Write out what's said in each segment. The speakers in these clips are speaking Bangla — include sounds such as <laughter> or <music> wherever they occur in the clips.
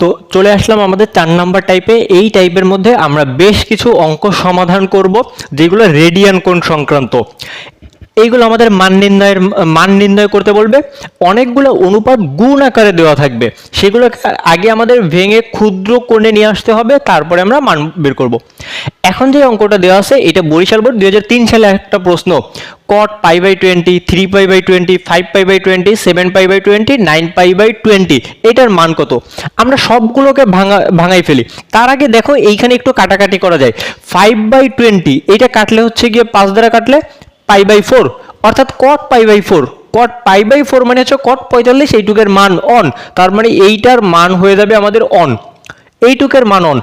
তো চলে আসলাম আমাদের চার নাম্বার টাইপে এই টাইপের মধ্যে আমরা বেশ কিছু অঙ্ক সমাধান করব, যেগুলো রেডিয়ান কোণ সংক্রান্ত। এইগুলো আমাদের মান নির্ণয়ের, মান নির্ণয় করতে বলবে। অনেকগুলো অনুপাত গুণ আকারে দেওয়া থাকবে। সেগুলো আগে আমাদের ভেঙে ক্ষুদ্র কোণে নিয়ে আসতে হবে, তারপরে আমরা মান বের করব। এখন যে অঙ্কটা দেওয়া আছে, এটা বরিশাল বোর্ড দু হাজার তিন সালে একটা প্রশ্ন। Cot pi by twenty three pi by twenty five pi by twenty seven pi by twenty nine pi by twenty এটার মান কত? আমরা সবগুলোকে ভাঙা, ভাঙাই ফেলি। তার আগে দেখো, এইখানে একটু কাটাকাটি করা যায়। ফাইভ বাই টোয়েন্টি এটা কাটলে হচ্ছে গিয়ে পাঁচ দ্বারা কাটলে পাই বাই ফোর, অর্থাৎ cot pi by four. Cot pi by four মানে হচ্ছে কট পঁয়তাল্লিশ, এইটুকের মান অন তার মানে এইটার মান হয়ে যাবে আমাদের অন এইটুকের মান অন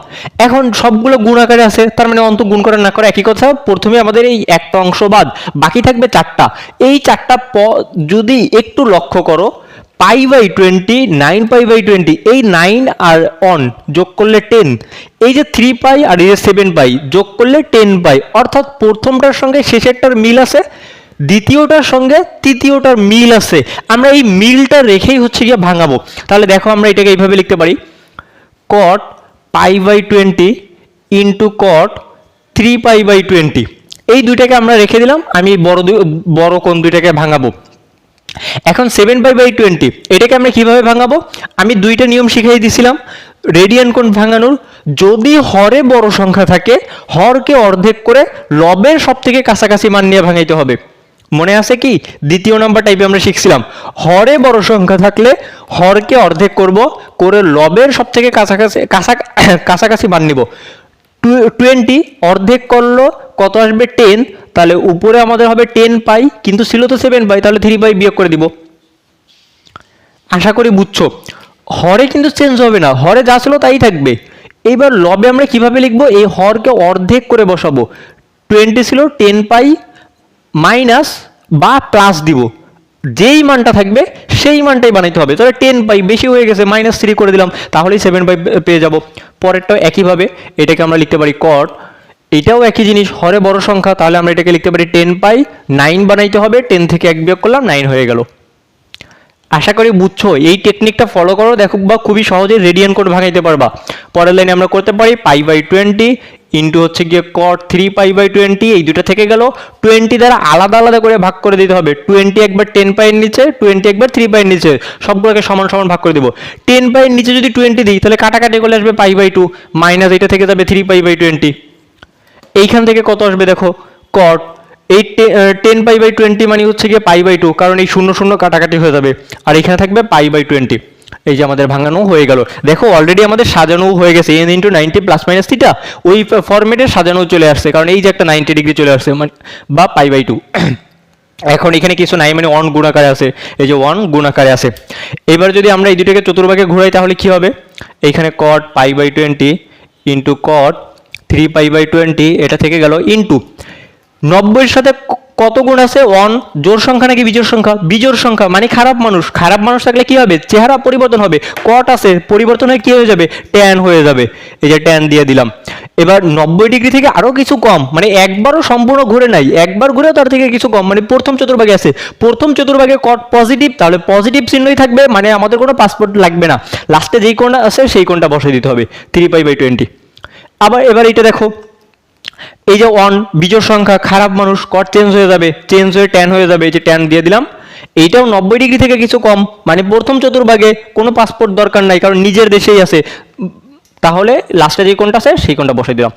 এখন সবগুলো গুণ আকারে আছে, তার মানে অন্ত গুণ করে না করে একই কথা, প্রথমে আমাদের এই একটা অংশ বাদ, বাকি থাকবে চারটা। এই চারটা প, যদি একটু লক্ষ্য করো pi by twenty nine pi by twenty এই নাইন আর অন যোগ করলে টেন এই যে থ্রি পাই আর এই যে সেভেন পাই যোগ করলে টেন পাই। অর্থাৎ প্রথমটার সঙ্গে শেষেরটার মিল আছে, দ্বিতীয়টার সঙ্গে তৃতীয়টার মিল আছে। আমরা এই মিলটা রেখেই হচ্ছে গিয়ে ভাঙাবো। তাহলে দেখো আমরা এটাকে এইভাবে লিখতে পারি। Cot pi by twenty into cot three pi by twenty এই দুইটাকে আমরা রেখে দিলাম, আমি বড় বড় কোন দুইটাকে ভাঙাবো। এখন সেভেন পাই বাই টোয়েন্টি এটাকে আমরা কীভাবে ভাঙাবো? আমি দুইটা নিয়ম শিখিয়ে দিছিলাম রেডিয়ান কোণ ভাঙানোর। যদি হরে বড় সংখ্যা থাকে, হরকে অর্ধেক করে লবের সব থেকে কাছাকাছি মান নিয়ে ভাঙাইতে হবে। মনে আছে কি? দ্বিতীয় নাম্বার টাইপে আমরা শিখছিলাম, হরে বড় সংখ্যা থাকলে হরকে অর্ধেক করব, করে লবের সব থেকে কাছাকাছি কাছা <coughs> কাছাকাছি মান নিব। টোয়েন্টি অর্ধেক করল, কত আসবে টেন তাহলে উপরে আমাদের হবে টেন পাই, কিন্তু ছিল তো সেভেন পাই, তাহলে থ্রি পাই বিয়োগ করে দিব। আশা করি বুঝছ। হরে কিন্তু চেঞ্জ হবে না, হরে যা ছিল তাই থাকবে। এইবার লবে আমরা কীভাবে লিখব? এই হরকে অর্ধেক করে বসাবো। টোয়েন্টি ছিল টেন পাই মাইনাস বা প্লাস দিব। যেই মানটা থাকবে, সেই মানটাই বানাইতে হবে। তাহলে টেন পাই বেশি হয়ে গেছে মাইনাস থ্রি করে দিলাম, তাহলেই সেভেন পাই পেয়ে যাব। পরেরটাও একইভাবে, এটাকে আমরা লিখতে পারি কট এটাও একই জিনিস, হরে বড় সংখ্যা, তাহলে আমরা এটাকে লিখতে পারি টেন পাই নাইন বানাইতে হবে টেন থেকে এক বিয়োগ করলাম নাইন হয়ে গেল। আশা করি বুঝছ, এই টেকনিকটা ফলো করো, দেখো বা খুবই সহজে রেডিয়ান কোড ভাঙাইতে পারবা। পরের লাইনে আমরা করতে পারি পাই বাই টোয়েন্টি ইন্টু হচ্ছে গিয়ে cot three pi by twenty এই দুটো থেকে গেল। টোয়েন্টি দ্বারা আলাদা আলাদা করে ভাগ করে দিতে হবে। টোয়েন্টি একবার টেন পাইয়ের নিচে টোয়েন্টি একবার থ্রি পাইয়ের নিচে, সবগুলোকে সমান সমান ভাগ করে দেবো। টেন পাইয়ের নিচে যদি টোয়েন্টি দিই, তাহলে কাটাকাটি করলে আসবে পাই বাই টু মাইনাস এটা থেকে যাবে থ্রি পাই বাই টোয়েন্টি এইখান থেকে কত আসবে দেখো? কট এই টেন পাই বাই টোয়েন্টি মানে হচ্ছে গিয়ে পাই বাই টু কারণ এই শূন্য শূন্য কাটাকাটি হয়ে যাবে। আর এখানে থাকবে পাই বাই টোয়েন্টি এই যে আমাদের ভাঙানো হয়ে গেল। দেখো অলরেডি আমাদের সাজানো হয়ে গেছে। N into ninety plus minus theta ওই ফরম্যাটে সাজানো চলে আসছে। কারণ এই যে একটা নাইনটি ডিগ্রি চলে আসছে মানে বা পাই বাই টু এখন এখানে কিছু নাই মানে ওয়ান গুণাকারে আছে। এই যে ওয়ান গুণাকারে আছে। এবার যদি আমরা এই দুটোকে চতুর্ভাগে ঘুরাই, তাহলে কি হবে? এইখানে cot pi by twenty into cot three pi by twenty এটা থেকে গেল ইন্টু নব্বইয়ের সাথে কত গুণ আছে? ওয়ান জোর সংখ্যা নাকি বিজোর সংখ্যা? বিজোর সংখ্যা মানে খারাপ মানুষ। খারাপ মানুষ থাকলে কি হবে? চেহারা পরিবর্তন হবে। কট আছে, পরিবর্তন হয়ে কি হয়ে যাবে? ট্যান হয়ে যাবে। এই যে ট্যান দিয়ে দিলাম। এবার নব্বই ডিগ্রি থেকে আরও কিছু কম মানে একবারও সম্পূর্ণ ঘুরে নাই। একবার ঘুরে তার থেকে কিছু কম মানে প্রথম চতুর্ভাগে আছে। প্রথম চতুর্ভাগে কট পজিটিভ তাহলে পজিটিভ চিহ্নই থাকবে মানে আমাদের কোনো পাসপোর্ট লাগবে না। লাস্টে যেই কোণটা আছে, সেই কোণটা বসে দিতে হবে। থ্রি পাই বাই টোয়েন্টি আবার এবার এটা দেখো। এই যে ওয়ান বিজোড় সংখ্যা, খারাপ মানুষ কট চেঞ্জ হয়ে যাবে চেঞ্জ হয়ে ট্যান হয়ে যাবে, এই যে ট্যান দিয়ে দিলাম, এইটাও নব্বই ডিগ্রি থেকে কিছু কম মানে প্রথম চতুর্ভাগে কোনো পাসপোর্ট দরকার নাই, কারণ নিজের দেশেই আছে। তাহলে লাস্টে যে কোনটা আছে, সেই কোনটা বসে দিলাম।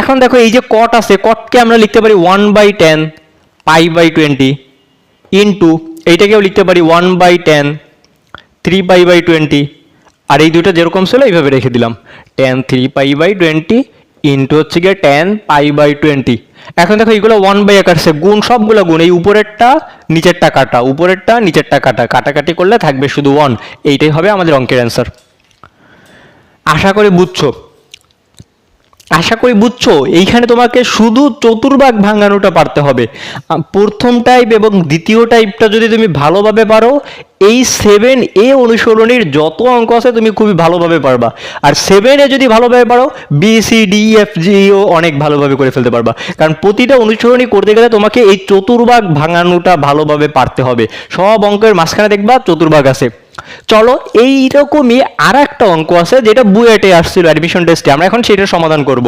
এখন দেখো, এই যে কট আছে কটকে আমরা লিখতে পারি one by ten pi by twenty into এইটাকেও লিখতে পারি one by ten three pi by twenty আর এই দুটো যেরকম ছিল, এইভাবে রেখে দিলাম। Ten three pi by twenty into হচ্ছে গিয়ে টেন পাই বাই টোয়েন্টি এখন দেখো এইগুলো ওয়ান বাই একাশে গুণ, সবগুলো গুণ, এই উপরেরটা, নিচেরটা কাটা, উপরেরটা, নিচেরটা কাটা, কাটাকাটি করলে থাকবে শুধু ওয়ান এইটাই হবে আমাদের অঙ্কের অ্যান্সার আশা করি বুঝছ। আশা করি বুঝছ, এইখানে তোমাকে শুধু চতুর্ভাগ ভাঙানোটা পারতে হবে। প্রথম টাইপ এবং দ্বিতীয় টাইপটা যদি তুমি ভালোভাবে পারো, এই সেভেন এ অনুসরণীর যত অঙ্ক আছে তুমি খুবই ভালোভাবে পারবা। আর সেভেন এ যদি ভালোভাবে পারো B C D F G অনেক ভালোভাবে করে ফেলতে পারবা। কারণ প্রতিটা অনুসরণী করতে গেলে তোমাকে এই চতুর্ভাগ ভাঙানোটা ভালোভাবে পারতে হবে। সব অঙ্কের মাঝখানে দেখবা চতুর্ভাগ আছে। চলো এইরকমই আর একটা অঙ্ক আছে যেটা বুয়েটে আসছিল অ্যাডমিশন টেস্টে আমরা এখন সেটার সমাধান করব।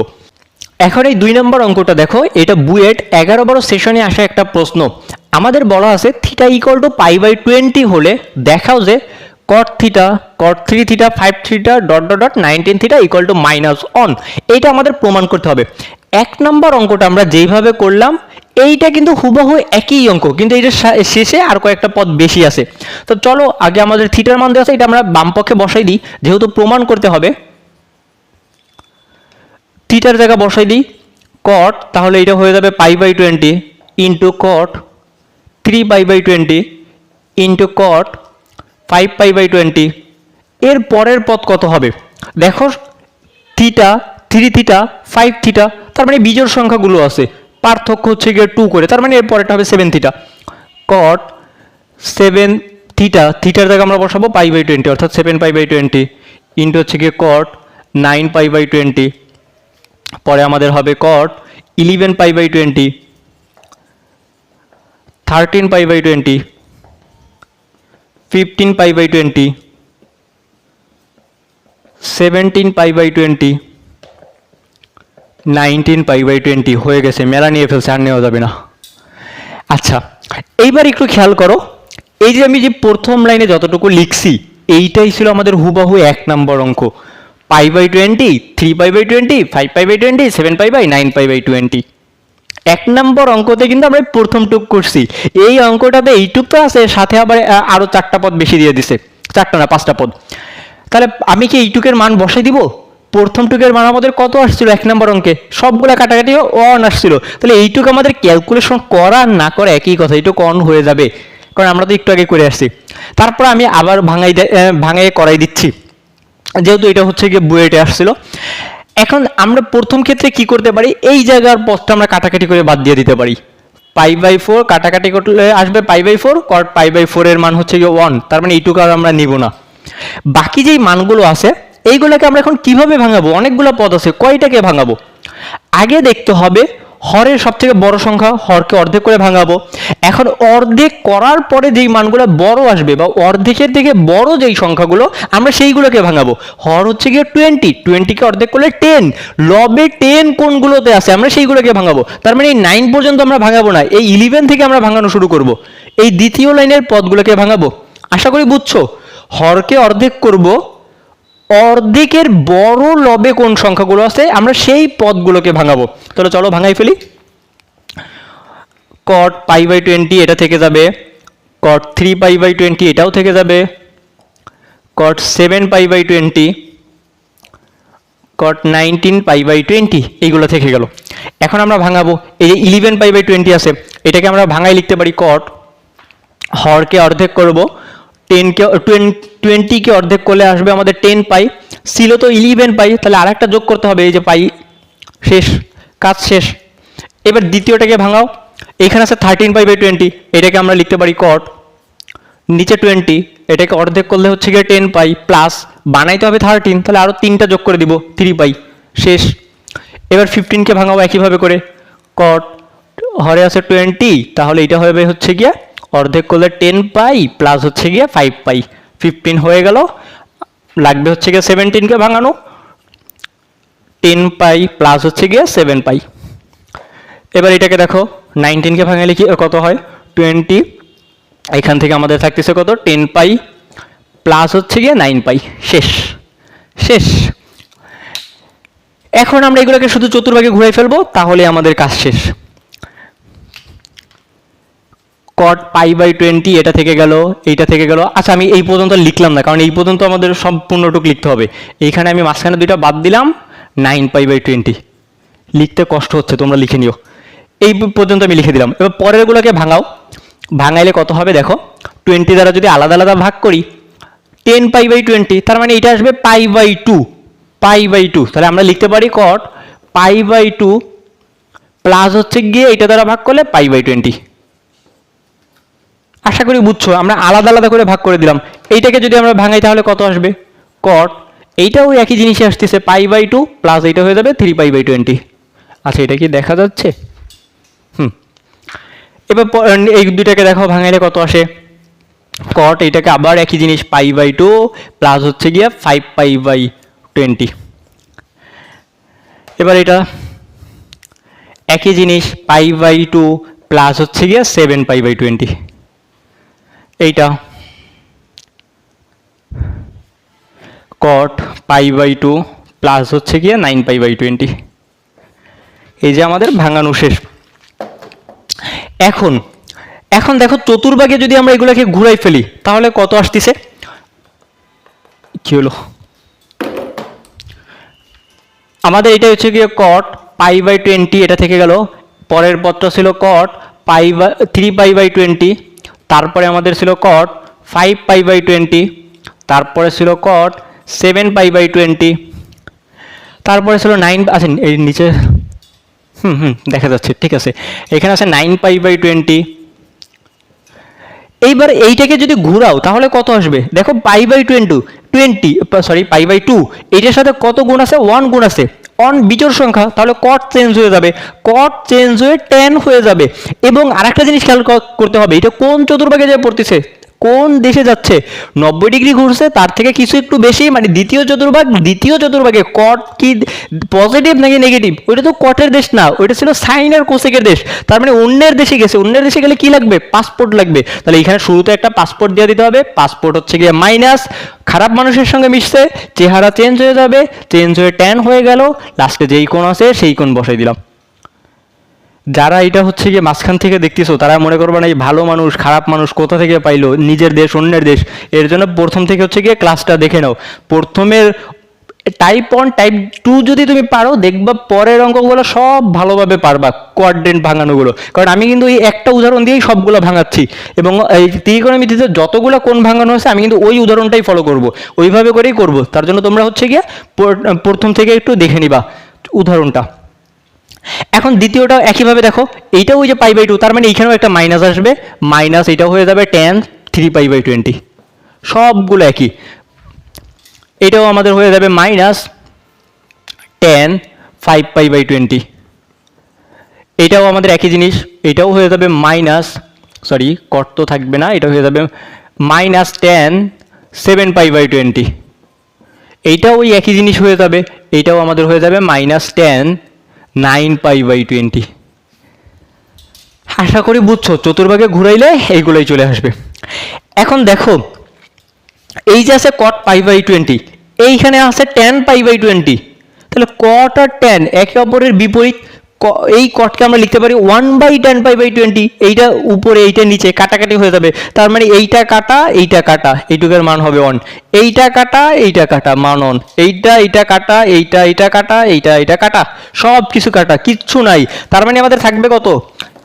এখন এই দুই নম্বর অঙ্কটা দেখো, এটা বুয়েট এগারো বারো সেশনে আসা একটা প্রশ্ন। আমাদের বলা আছে theta equal to pi by twenty হলে দেখাও যে cot theta cot three theta five theta dot dot dot nineteen theta equal to minus one এইটা আমাদের প্রমাণ করতে হবে। এক নম্বর অঙ্কটা আমরা যেইভাবে করলাম এইটা কিন্তু হুবহু একই অঙ্ক, কিন্তু এইটার শেষে আর কয়েকটা পদ বেশি আছে। তো চলো, আগে আমাদের থিটার মান দেওয়া আছে, এটা আমরা বাম পক্ষে বসাই দিই, যেহেতু প্রমাণ করতে হবে। থিটার জায়গা বসাই দিই কট তাহলে এটা হয়ে যাবে pi by twenty into cot three pi by twenty into cot five pi by twenty এর পরের পদ কত হবে? দেখো, theta three theta five theta তার মানে বিজোড় সংখ্যাগুলো আছে। পার্থক্য হচ্ছে গিয়ে টু করে, তার মানে এর পরেরটা হবে seven theta cot seven theta থিটার জায়গা আমরা বসাবো পাই বাই টোয়েন্টি অর্থাৎ seven pi by twenty into হচ্ছে গিয়ে cot nine pi by twenty পরে আমাদের হবে cot eleven pi by twenty thirteen pi by twenty fifteen pi by twenty seventeen pi by twenty nineteen pi by twenty হয়ে গেছে, মেলা নিয়ে ফেলছে, আর নেওয়া যাবে না। আচ্ছা এইবার একটু খেয়াল করো, এই যে আমি যে প্রথম লাইনে যতটুকু লিখছি, এইটাই ছিল আমাদের হুবাহু এক নম্বর অঙ্ক। Pi by twenty, three pi by twenty, five pi by twenty, seven pi by nine pi by twenty. এক নম্বর অঙ্কতে কিন্তু আমরা প্রথম টুক করছি। এই অঙ্কটাতে এইটুক তো আছে, সাথে আবার আরও চারটা পদ বেশি দিয়ে দিছে। চারটা না, পাঁচটা পদ। তাহলে আমি কি এইটুকের মান বসাই দিব? প্রথম টুকের মান আমাদের কত আসছিল? এক নম্বর অঙ্কে। সবগুলা কাটাকাটি অন আসছিল। তাহলে এইটুকু আমাদের ক্যালকুলেশন করা না করা একই কথা, এইটুকু অন হয়ে যাবে। কারণ আমরা তো একটু আগে করে আসছি। তারপর আমি আবার ভাঙাই ভাঙাই করাই দিচ্ছি। যেহেতু এটা হচ্ছে গিয়ে বুয়েটে আসছিল। এখন আমরা প্রথম ক্ষেত্রে কি করতে পারি? এই জায়গার পথটা আমরা কাটাকাটি করে বাদ দিয়ে দিতে পারি। পাই বাই ফোর কাটাকাটি করলে আসবে pi by four cot pi by four এর মান হচ্ছে গিয়ে ওয়ান তার মানে এইটুকু আর আমরা নিব না। বাকি যেই মানগুলো আছে এইগুলোকে আমরা এখন কীভাবে ভাঙাবো? অনেকগুলো পদ আছে, কয়টাকে ভাঙাবো? আগে দেখতে হবে, হরের সব থেকে বড় সংখ্যা, হরকে অর্ধেক করে ভাঙাবো। এখন অর্ধেক করার পরে যেই মানগুলো বড় আসবে বা অর্ধেকের থেকে বড় যেই সংখ্যাগুলো, আমরা সেইগুলোকে ভাঙাবো। হর হচ্ছে গিয়ে টোয়েন্টি টোয়েন্টিকে অর্ধেক করলে টেন লবে টেন কোনগুলোতে আছে, আমরা সেইগুলোকে ভাঙাবো। তার মানে এই নাইন পর্যন্ত আমরা ভাঙাবো না, এই ইলেভেন থেকে আমরা ভাঙানো শুরু করব। এই দ্বিতীয় লাইনের পদগুলোকে ভাঙাবো। আশা করি বুঝছ? হরকে অর্ধেক করব অর্ধেকের বড় লবে কোন সংখ্যাগুলো আছে, আমরা সেই পদগুলোকে ভাঙাবো। তাহলে চলো ভাঙাই ফেলি। কট পাই বাই টোয়েন্টি এটা থেকে যাবে cot three pi by twenty এটাও থেকে যাবে cot seven pi by twenty cot nineteen pi by twenty এইগুলো থেকে গেল। এখন আমরা ভাঙাবো, এই যে ইলেভেন পাই বাই টোয়েন্টি আছে, এটাকে আমরা ভাঙাই লিখতে পারি কট হরকে অর্ধেক করব টেনকে টোয়েন্টিকে অর্ধেক করলে আসবে আমাদের টেন পাই। ছিল তো ইলেভেন পাই, তাহলে আরেকটা যোগ করতে হবে, এই যে পাই। শেষ, কাজ শেষ। এবার দ্বিতীয়টাকে ভাঙাও। এখানে আছে থার্টিন পাই বাই টোয়েন্টি এটাকে আমরা লিখতে পারি কট নিচে টোয়েন্টি এটাকে অর্ধেক করলে হচ্ছে গিয়ে টেন পাই প্লাস বানাইতে হবে থার্টিন তাহলে আরও তিনটা যোগ করে দিব থ্রি পাই। শেষ। এবার ফিফটিনকে ভাঙাবো একইভাবে করে। কট হরে আছে টোয়েন্টি তাহলে এটা হবে হচ্ছে গিয়ে অর্ধেক করলে টেন পাই প্লাস হচ্ছে গিয়ে ফাইভ পাই। ফিফটিন হয়ে গেল। লাগবে হচ্ছে গিয়ে সেভেন্টিনকে ভাঙানো। টেন পাই প্লাস হচ্ছে গিয়ে সেভেন পাই। এবার এটাকে দেখো নাইনটিনকে ভাঙালে কি, কত হয়? টোয়েন্টি এখান থেকে আমাদের থাকতেছে কত? টেন পাই প্লাস হচ্ছে গিয়ে নাইন পাই। শেষ। শেষ। এখন আমরা এগুলোকে শুধু চতুর্ভাগে ঘুরে ফেলব, তাহলে আমাদের কাজ শেষ। কট পাই বাই টোয়েন্টি এটা থেকে গেল, এইটা থেকে গেল। আচ্ছা আমি এই পর্যন্ত লিখলাম না, কারণ এই পর্যন্ত আমাদের সম্পূর্ণটুক লিখতে হবে। এইখানে আমি মাঝখানে দুইটা বাদ দিলাম নাইন পাই বাই টোয়েন্টি লিখতে কষ্ট হচ্ছে, তোমরা লিখে নিও। এই পর্যন্ত আমি লিখে দিলাম। এবার পরেরগুলোকে ভাঙাও। ভাঙাইলে কত হবে দেখো? টোয়েন্টি দ্বারা যদি আলাদা আলাদা ভাগ করি টেন পাই বাই টোয়েন্টি তার মানে এটা আসবে pi by two pi by two তাহলে আমরা লিখতে পারি cot pi by two plus হচ্ছে গিয়ে এটা দ্বারা ভাগ করলে পাই বাই টোয়েন্টি আশা করি বুঝছ, আমরা আলাদা আলাদা করে ভাগ করে দিলাম। এইটাকে যদি আমরা ভাঙাই তাহলে কত আসবে? কট এইটাও একই জিনিসই আসতেছে, পাই বাই টু প্লাস এইটা হয়ে যাবে থ্রি পাই বাই টোয়েন্টি আচ্ছা এটা কি দেখা যাচ্ছে? হুম। এবার এই দুটাকে দেখো, ভাঙাইলে কত আসে? কট এটাকে আবার একই জিনিস, পাই বাই টু প্লাস হচ্ছে গিয়ে ফাইভ পাই বাই টোয়েন্টি এবার এটা একই জিনিস, পাই বাই টু প্লাস হচ্ছে গিয়ে সেভেন পাই বাই টোয়েন্টি এইটা। Cot pi by two plus হচ্ছে গিয়ে নাইন পাই বাই টোয়েন্টি এই যে আমাদের ভাঙানো শেষ। এখন এখন দেখো চতুর্ভাগে যদি আমরা এগুলোকে ঘুরাই ফেলি, তাহলে কত আসতেছে? কি হলো? আমাদের এটা হচ্ছে গিয়ে কট পাই বাই টোয়েন্টি এটা থেকে গেল। পরের পত্র ছিল cot pi by three pi by twenty তারপরে আমাদের ছিল cot five pi by twenty তারপরে ছিল cot seven pi by twenty তারপরে ছিল নাইন আছেন এই নিচে, হুম হুম, দেখা যাচ্ছে, ঠিক আছে। এখানে আছে নাইন পাই বাই টোয়েন্টি এইবার এইটাকে যদি ঘুরাও, তাহলে কত আসবে? দেখো pi by twenty twenty sorry pi by two এইটার সাথে কত গুণ আছে? ওয়ান গুণ আছে। অন বিজোড় সংখ্যা, তাহলে কট চেঞ্জ হয়ে যাবে। কট চেঞ্জ হয়ে টেন হয়ে যাবে। এবং আরেকটা জিনিস খেয়াল করতে হবে, এটা কোন চতুর্ভাগে যায় পড়তেছে? কোন দেশে যাচ্ছে? নব্বই ডিগ্রি ঘুরছে, তার থেকে কিছু একটু বেশি মানে দ্বিতীয় চতুর্ভাগ, দ্বিতীয় চতুর্ভাগে কট কি পজিটিভ নাকি নেগেটিভ ওইটা তো কটের দেশ না, ওইটা ছিল সাইন আর কোসেকের দেশ। তার মানে অন্যের দেশে গেছে, অন্যের দেশে গেলে কি লাগবে? পাসপোর্ট লাগবে। তাহলে এখানে শুরুতে একটা পাসপোর্ট দিয়ে দিতে হবে। পাসপোর্ট হচ্ছে গিয়ে মাইনাস খারাপ মানুষের সঙ্গে মিশছে, চেহারা চেঞ্জ হয়ে যাবে চেঞ্জ হয়ে ট্যান হয়ে গেল লাস্টে যেই কোণ আছে, সেই কোণ বসাই দিলাম। যারা এটা হচ্ছে গিয়ে মাঝখান থেকে দেখতেছো, তারা মনে করবে না এই ভালো মানুষ, খারাপ মানুষ কোথা থেকে পাইলো? নিজের দেশ, অন্যের দেশ। এর জন্য প্রথম থেকে হচ্ছে গিয়ে ক্লাসটা দেখে নাও। প্রথমের টাইপ ওয়ান টাইপ টু যদি তুমি পারো, দেখবা পরের অঙ্কগুলো সব ভালোভাবে পারবা কোয়াড্রেন্ট ভাঙানোগুলো। কারণ আমি কিন্তু এই একটা উদাহরণ দিয়েই সবগুলো ভাঙাচ্ছি। এবং এই ত্রিকোণমিতিতে যতগুলো কোন ভাঙানো হয়েছে, আমি কিন্তু ওই উদাহরণটাই ফলো করব। ওইভাবে করেই করব। তার জন্য তোমরা হচ্ছে গিয়ে প্রথম থেকে একটু দেখে নিবা উদাহরণটা। এখন দ্বিতীয়টা একইভাবে দেখো, এইটাও ওই যে পাই বাই টু তার মানে এইখানেও একটা মাইনাস আসবে মাইনাস এটাও হয়ে যাবে ten three pi by twenty সবগুলো একই। এটাও আমাদের হয়ে যাবে minus ten five pi by twenty এটাও আমাদের একই জিনিস এটাও হয়ে যাবে মাইনাস সরি কট তো থাকবে না, এটা হয়ে যাবে minus ten seven pi by twenty এইটাও ওই একই জিনিস হয়ে যাবে, এইটাও আমাদের হয়ে যাবে minus ten nine pi by twenty. আশা করি বুঝছ, চতুর্ভাগে ঘুরাইলে এইগুলোই চলে আসবে। এখন দেখো, এই যে আছে কট পাই বাই টোয়েন্টি এইখানে আছে টেন পাই বাই টোয়েন্টি তাহলে কট আর টেন একে অপরের বিপরীত এই কটকে আমরা লিখতে পারি one by ten pi by twenty এইটা উপরে, এইটা নিচে, কাটাকাটি হয়ে যাবে। তার মানে এইটা কাটা এইটা কাটা, এইটুকের মান হবে ওয়ান এইটা কাটা এইটা কাটা, মান অন এইটা এইটা কাটা, এইটা এইটা কাটা, এইটা এইটা কাটা। সব কিছু কাটা, কিচ্ছু নাই। তার মানে আমাদের থাকবে কত?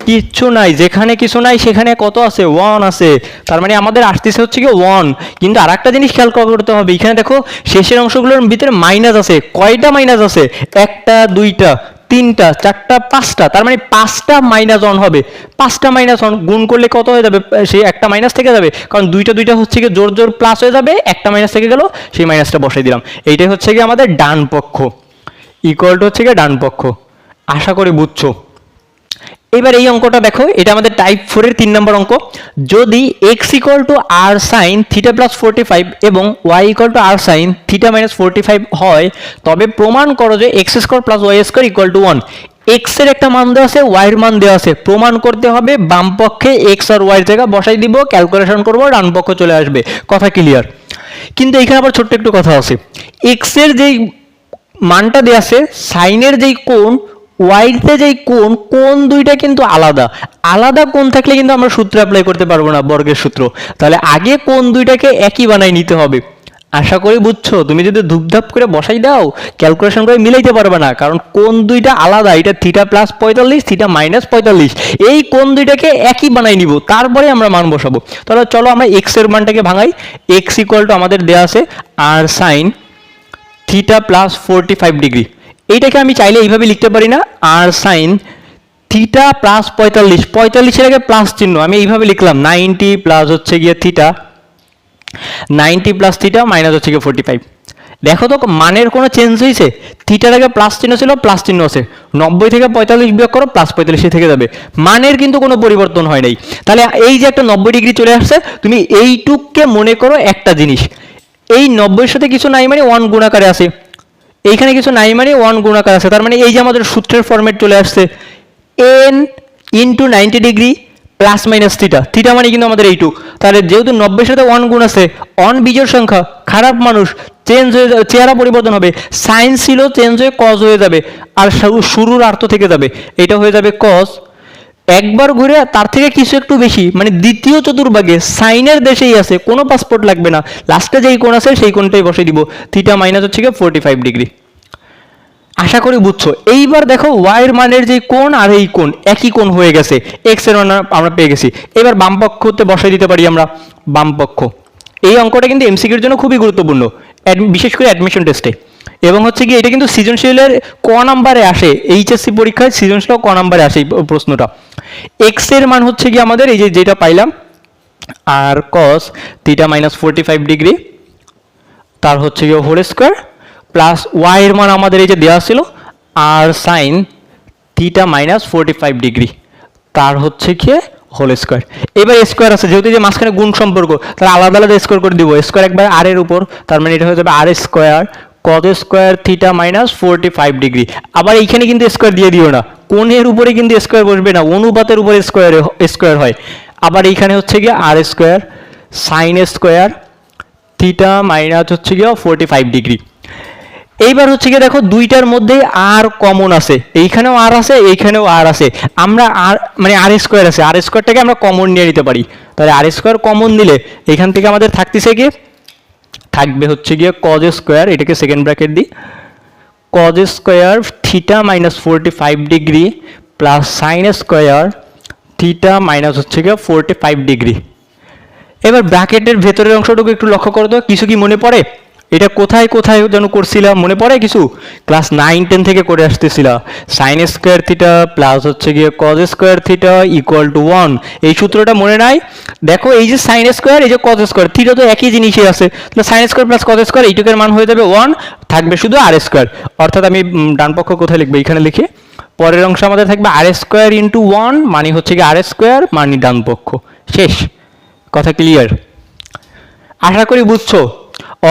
কিচ্ছু নাই। যেখানে কিছু নাই, সেখানে কত আছে? ওয়ান আছে। তার মানে আমাদের আসতেছে হচ্ছে কি ওয়ান কিন্তু আর একটা জিনিস খেয়াল করতে হবে। এখানে দেখো, শেষের অংশগুলোর ভিতরে মাইনাস আছে। কয়টা মাইনাস আছে? একটা, দুইটা। তিনটা, চারটা, পাঁচটা, তার মানে পাঁচটা মাইনাস ওয়ান হবে। পাঁচটা মাইনাস ওয়ান গুণ করলে কত হয়ে যাবে? সেই একটা মাইনাস থেকে যাবে। কারণ দুইটা দুইটা হচ্ছে গিয়ে জোর জোর প্লাস হয়ে যাবে, একটা মাইনাস থেকে গেল, সেই মাইনাসটা বসাই দিলাম। এইটাই হচ্ছে গিয়ে আমাদের ডান পক্ষ। ইকুয়াল টু হচ্ছে গিয়ে ডান পক্ষ। আশা করি বুঝছ। এবার এই অঙ্কটা দেখো, এটা আমাদের টাইপ ফোরের তিন নম্বর অঙ্ক। যদি x equal to r sine theta plus forty five এবং y equal to r sine theta minus forty five হয়, তবে প্রমাণ করো যে x square plus y square equal to one এক্সের একটা মান দেওয়া আছে ওয়াই এর মান দেওয়া আছে। প্রমাণ করতে হবে, বাম পক্ষে এক্স আর ওয়াই জায়গা বসাই দিব ক্যালকুলেশন করব, ডান চলে আসবে। কথা ক্লিয়ার কিন্তু এখানে আবার ছোট্ট একটু কথা আছে। এক্সের যেই মানটা দেওয়া আছে সাইনের যেই কোণ ওয়াইতে যেই কোন কোন দুইটা কিন্তু আলাদা। আলাদা কোন থাকলে কিন্তু আমরা সূত্র অ্যাপ্লাই করতে পারব না, বর্গের সূত্র। তাহলে আগে কোন দুইটাকে একই বানাই নিতে হবে। আশা করি বুঝছ? তুমি যদি ধূপধাপ করে বসাই দাও ক্যালকুলেশন করে মিলাইতে পারবে না। কারণ কোন দুইটা আলাদা, এটা থিটা প্লাস পঁয়তাল্লিশ থিটা মাইনাস পঁয়তাল্লিশ। এই কোন দুইটাকে একই বানাই নিব, তারপরে আমরা মান বসাবো। তাহলে চলো আমরা এক্সের মানটাকে ভাঙাই। এক্স ইকুয়াল টু আমাদের দেওয়া আছে r sine theta plus forty five degree এইটাকে আমি চাইলে এইভাবে লিখতে পারি না। আর সাইন থিটা প্লাস পঁয়তাল্লিশ, পঁয়তাল্লিশের আগে প্লাস চিহ্ন, আমি এইভাবে লিখলাম নাইনটি প্লাস হচ্ছে গিয়ে theta ninety plus theta minus হচ্ছে গিয়ে ফোরটি ফাইভ দেখো তো মানের কোনো চেঞ্জ হয়েছে? থিটার আগে প্লাস চিহ্ন ছিল প্লাস চিহ্ন আছে। নব্বই থেকে পঁয়তাল্লিশ বিয়োগ করো প্লাস পঁয়তাল্লিশে থেকে যাবে। মানের কিন্তু কোনো পরিবর্তন হয় নাই। তাহলে এই যে একটা নব্বই ডিগ্রি চলে আসছে, তুমি এইটুককে মনে করো একটা জিনিস। এই নব্বইয়ের সাথে কিছু নাই মানে ওয়ান গুণাকারে আছে। এইখানে কিছু নাই মানে ওয়ান গুণাকার আছে। তার মানে এই যে আমাদের সূত্রের ফর্মেট চলে আসছে n into ninety degree plus minus theta theta মানে কিন্তু আমাদের এইটুক। তাহলে যেহেতু নব্বই সাথে ওয়ান গুণ আছে অন বীজের সংখ্যা, খারাপ মানুষ চেঞ্জ হয়ে যাবে চেহারা পরিবর্তন হবে সাইন্স ছিল চেঞ্জ হয়ে কজ হয়ে যাবে, আর শুরুর আর্থ থেকে যাবে। এটা হয়ে যাবে কজ একবার ঘুরে তার থেকে কিছু একটু বেশি মানে দ্বিতীয় চতুর্ভাগে সাইনের দেশেই আছে, কোনো পাসপোর্ট লাগবে না। লাস্টে যেই কোণ আছে, সেই কোণটাই বসে দিব। থিটা মাইনাস হচ্ছে গিয়ে ফোর্টি ফাইভ ডিগ্রি আশা করি বুঝছ। এইবার দেখো ওয়াইয়ের মানের যে কোণ আর এই কোণ, একই কোণ হয়ে গেছে। এক্সের মান আমরা পেয়ে গেছি। এবার বাম পক্ষতে বসাই দিতে পারি আমরা। বামপক্ষ এই অঙ্কটা কিন্তু এমসিকিউর জন্য খুবই গুরুত্বপূর্ণ। বিশেষ করে অ্যাডমিশন টেস্টে এবং হচ্ছে কি এটা কিন্তু সৃজনশীলের ক নাম্বারে আসে, এইচএসসি পরীক্ষায় সৃজনশীল ক নাম্বারে আসে এই প্রশ্নটা। এক্সের মান হচ্ছে কি আমাদের এই যে যেটা পাইলাম, r cos theta minus forty five degree তার হচ্ছে গিয়ে হোল স্কোয়ার প্লাস ওয়াই এর মান আমাদের এই যে দেওয়া ছিল, r sine theta minus forty five degree তার হচ্ছে গিয়ে হোল স্কোয়ার এবার স্কোয়ার আছে, যেহেতু যে মাঝখানে গুণ সম্পর্ক, তাহলে আলাদা আলাদা স্কোয়ার করে দিব স্কোয়ার একবার আর এর উপর, তার মানে এটা হয়ে যাবে আর স্কোয়ার কত square theta minus forty five degree আবার এইখানে কিন্তু স্কোয়ার দিয়ে দিও না। কোণের উপরে কিন্তু স্কোয়ার বসবে না, অনুপাতের উপরে স্কোয়ার স্কোয়ার হয়। আবার এইখানে হচ্ছে গিয়ে r square sine square theta minus হচ্ছে গিয়ে ফোরটি ফাইভ ডিগ্রি এইবার হচ্ছে গিয়ে দেখো দুইটার মধ্যে আর কমন আছে। এইখানেও আর আছে, এইখানেও আর আছে। আমরা আর মানে আর স্কোয়ার আছে। আর স্কোয়ারটাকে আমরা কমন নিয়ে নিতে পারি। তাহলে আর স্কোয়ার কমন নিলে এখান থেকে আমাদের থাকতেছে কি থাকবে হচ্ছে গিয়ে কজ স্কোয়ার এটাকে সেকেন্ড ব্র্যাকেট দিই। Cos square theta minus forty five degree plus sine square theta minus হচ্ছে গিয়ে ফোরটি ফাইভ ডিগ্রি এবার ব্র্যাকেটের ভেতরের অংশটুকু একটু লক্ষ্য করো তো, কিছু কি মনে পড়ে? এটা কোথায় কোথায় যেন করছিলাম মনে পড়ে কিছু? ক্লাস নাইন টেন থেকে করে আসতেছিলা। সাইন স্কোয়ার থিটা প্লাস হচ্ছে গিয়ে cos square theta equal to one এই সূত্রটা মনে নাই? দেখো এই যে সাইন স্কোয়ার এই যে কজ স্কোয়ার থিটা তো একই জিনিসই আছে। তাহলে sine square plus cos square এইটুকের মান হয়ে যাবে ওয়ান থাকবে শুধু আর স্কোয়ার অর্থাৎ আমি উম, ডান পক্ষ কোথায় লিখব? এখানে লিখে। পরের অংশ আমাদের থাকবে আর স্কোয়ার ইন্টু ওয়ান মানে হচ্ছে কি আর স্কোয়ার মানে ডান পক্ষ। শেষ। কথা ক্লিয়ার আশা করি বুঝছ?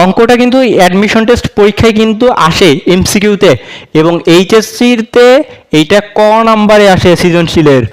অঙ্কটা কিন্তু অ্যাডমিশন টেস্ট পরীক্ষায় কিন্তু আসে এমসিকিউতে এবং এইচএসসিতে এইটা ক নাম্বারে আসে সৃজনশীলের।